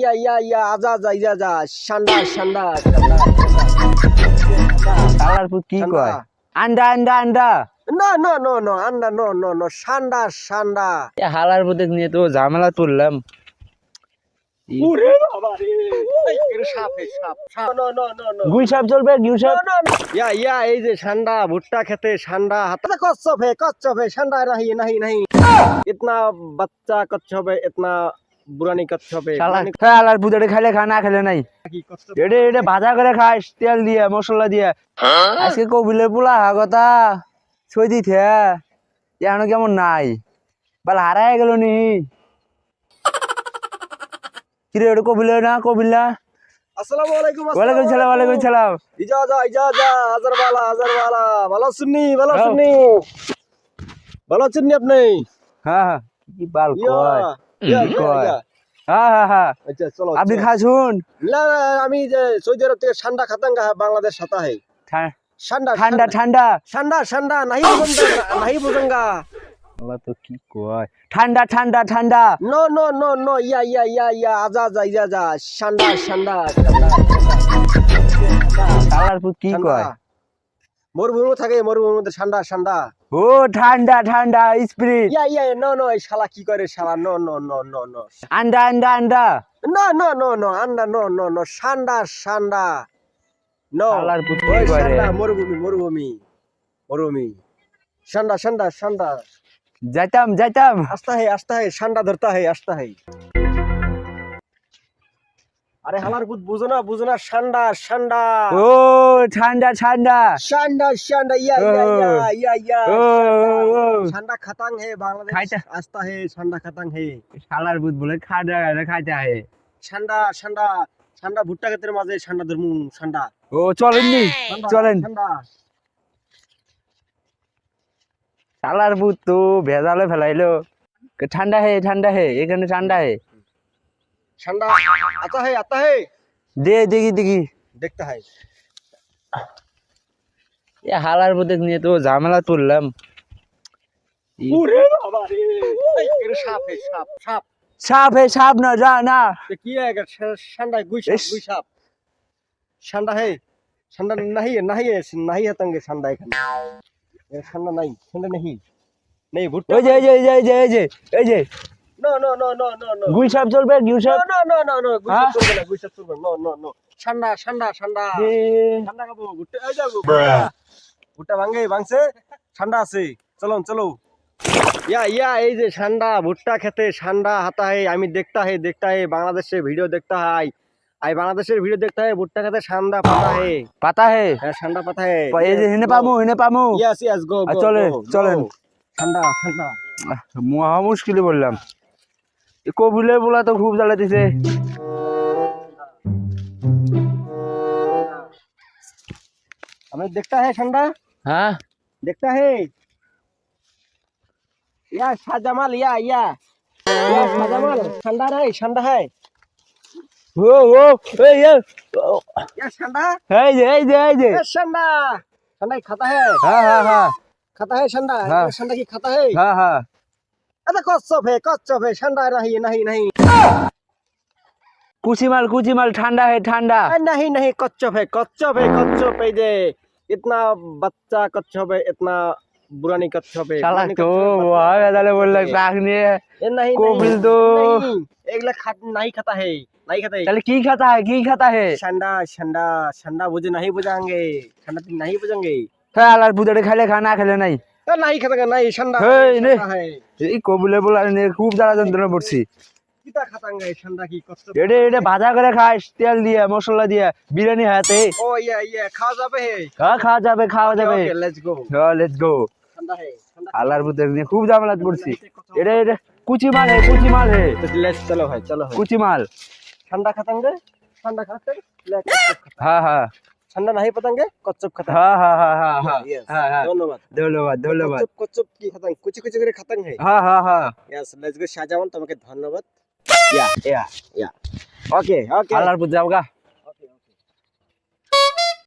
ইয়া ইয়া ইয়া আজা যা ইয়া যা শান্ডা শান্ডা পুত কি কয়? আন্ডা আন্ডা আন্ডা। না না আন্ডা নো নো নো শান্ডা শান্ডা হালার নিয়ে তো ঝামেলা তুললাম। গুই সাপ চলবে সাপ? ইয়া ইয়া এই যে ঠান্ডা ভুট্টা খেতে ঠান্ডা হাতে হে কচ্ছপ হে নাহি নাহি নাহি। ইতনা বাচ্চা কচ্ছপ হে ইতনা বুড়ানি করতে হবে আর বুদারে খাইলে খা না খেলে নাই। এটা এটা ভাজা করে খাস তেল দিয়ে মশলা দিয়ে। আজকে পোলা হা কথা। ছই দিতে কেমন নাই? গেল নি। কিরে ওটা কবিলে না? কবিলা ভালো শুননি ভালো হ্যাঁ। ভালো আপনি? হ্যাঁ, হ্যাঁ কি বাল আপনি আচ্ছা, খাসুন। আমি সৌদি আরব থেকে ঠান্ডা খাতাম বাংলাদেশ সাতা ঠান্ডা ঠান্ডা। ঠান্ডা ঠান্ডা নাহি বুঝঙ্গা কি কয়? ঠান্ডা ঠান্ডা ঠান্ডা। No no no no yeah yeah yeah yeah আজা যা ইয়া যা ঠান্ডা ঠান্ডা কি কয়? মরুভূমি থাকে মরুভূমির মধ্যে ঠান্ডা ঠান্ডা ও ঠান্ডা ঠান্ডা Sprite. Yeah yeah no no শালা কি করে শালা? No no no no no. আন্ডা আন্ডা আন্ডা। নো নো নো নো আন্ডা নো নো নো শান্ডা শান্ডা নো। শালার পুত্র করে। মরুভূমি মরুভূমি মরুভূমি। শান্ডা শান্ডা শান্ডা যাইতাম যাইতাম। আস্তা হে আস্তা হে শান্ডা ধরতা হে আস্তা হে। আরে হালার পুত বুঝো না বুঝো না শান্ডা ও ঠান্ডা ঠান্ডা ইয়া ইয়া ইয়া ইয়া খাতাং হে বাংলাদেশ। আস্তা হে খাতাং হে। শালার বুত বলে খাডা খাইতে ঠান্ডা ঠান্ডা ঠান্ডা ভুট্টা ক্ষেতের মাঝে ঠান্ডা ধর্মু ঠান্ডা ও চলেননি ঠান্ডা, চলেন। ঠান্ডা শালার বুত তো ভেজালে ফেলাইলো। ঠান্ডা হে ঠান্ডা হে এখানে ঠান্ডা হে। ठंडा आता है आता है দে দেখি দেখি देखता है এ হালার বুতে নিয়ে তো ঝামেলা তুললাম पूरे बाबा रे ये सांप है सांप सांप সাপ হে সাপ না যা না ये किया है अगर ठंडा गुई सांप इस- गुई सांप ठंडा है ठंडा नहीं है नहीं है नहीं है तंगे ठंडा है ये ठंडा नहीं ठंडा नहीं नहीं भुट्टा ওই যে এই যে এই যে এই যে এই যে নো চলবে চলবে না চলবে ঠান্ডা ঠান্ডা ঠান্ডা ঠান্ডা গুটে আই যাব। গুটা ভাঙছে ঠান্ডা আছে। চলো চলো ইয়া ইয়া এই যে ঠান্ডা ভুট্টা খেতে ঠান্ডা হাতা হে আমি দেখতা হে দেখতা হে বাংলাদেশে ভিডিও দেখতা হাই। আই বাংলাদেশের ভিডিও দেখতে হয় ভুট্টা খেতে ঠান্ডা পাতা হে। পাতা হে? হ্যাঁ ঠান্ডা পাতা হে। এই যে হিনে পামু হিনে পামু। ইয়াস ইয়াস গো চলে চলেন ঠান্ডা ঠান্ডা মহা মুশকিলে বললাম। এ কবিলের বলা তো খুব জ্বালা দিছে हमें देखता है ठंडा হ্যাঁ देखता है या शाहजमाल या या या शाहजमाल ठंडा रे ठंडा है ও ও এই এ, ও, या ठंडा এই যে এই যে এই যে ये ठंडा ठंडा ही खाता है হ্যাঁ হ্যাঁ হ্যাঁ खाता है ठंडा हाँ। ये ठंडा की खाता है হ্যাঁ হ্যাঁ अरे कच्चप है कच्चप है ठंडा नहीं नहीं नहीं কুচিমাল কুচিমাল ঠান্ডা হে ঠান্ডা अरे नहीं नहीं कच्चप है कच्चप है कच्चप है जे इतना बच्चा कच्चप है इतना बुरा नहीं कच्चप है শালা बुरा नहीं তো कच्चप है, মহা বেদালে বললাম है। কাক নিয়ে ये नहीं कोबिल नहीं, तो- नहीं एगला खा नहीं खाता है नहीं खाता है তাহলে কি খাতা হে কি খাতা হে ठंडा ठंडा ठंडा बुझे नहीं बुझाएंगे ठंडा दिन नहीं बुझेंगे হ্যাঁ আলার বুদারে খাইলে খা না খেলে নাই খাতা নাই ঠান্ডা হেই নে। এই কবুলে বলা নে খুব জ্বালা যন্ত্রণা পড়ছি ঠান্ডা কি কষ্ট এডে এডে ভাজা করে খাস তেল দিয়ে মশলা দিয়ে বিরিয়ানি হাতে। ও ইয়া ইয়া খাওয়া যাবে হে। হ্যাঁ খাওয়া যাবে খাওয়া যাবে। ওকে লেটস গো হ্যাঁ লেটস গো বুদের নিয়ে খুব জামলাত পড়ছি এডে এডে কুচি মাল হে কুচি মাল হে। লেটস চলো ভাই চলো কুচি মাল। ঠান্ডা খাতাঙ্গা ঠান্ডা খাতে হ্যাঁ হ্যাঁ ঠান্ডা নাহি পতঙ্গে কচ্চপ খাতা। হ্যাঁ হ্যাঁ হ্যাঁ হ্যাঁ হ্যাঁ।, হ্যাঁ, হ্যাঁ। ধন্যবাদ। ধন্যবাদ ধন্যবাদ। কচ্চপ কি খাতাং? কুচি কুচি করে খাতাং হ্যাঁ হ্যাঁ হ্যাঁ। হ্যাঁ লেটস গো শাহজামান তোমাকে ধন্যবাদ। ইয়া ইয়া ইয়া ওকে ওকে আল্লাহর বুঝাওগা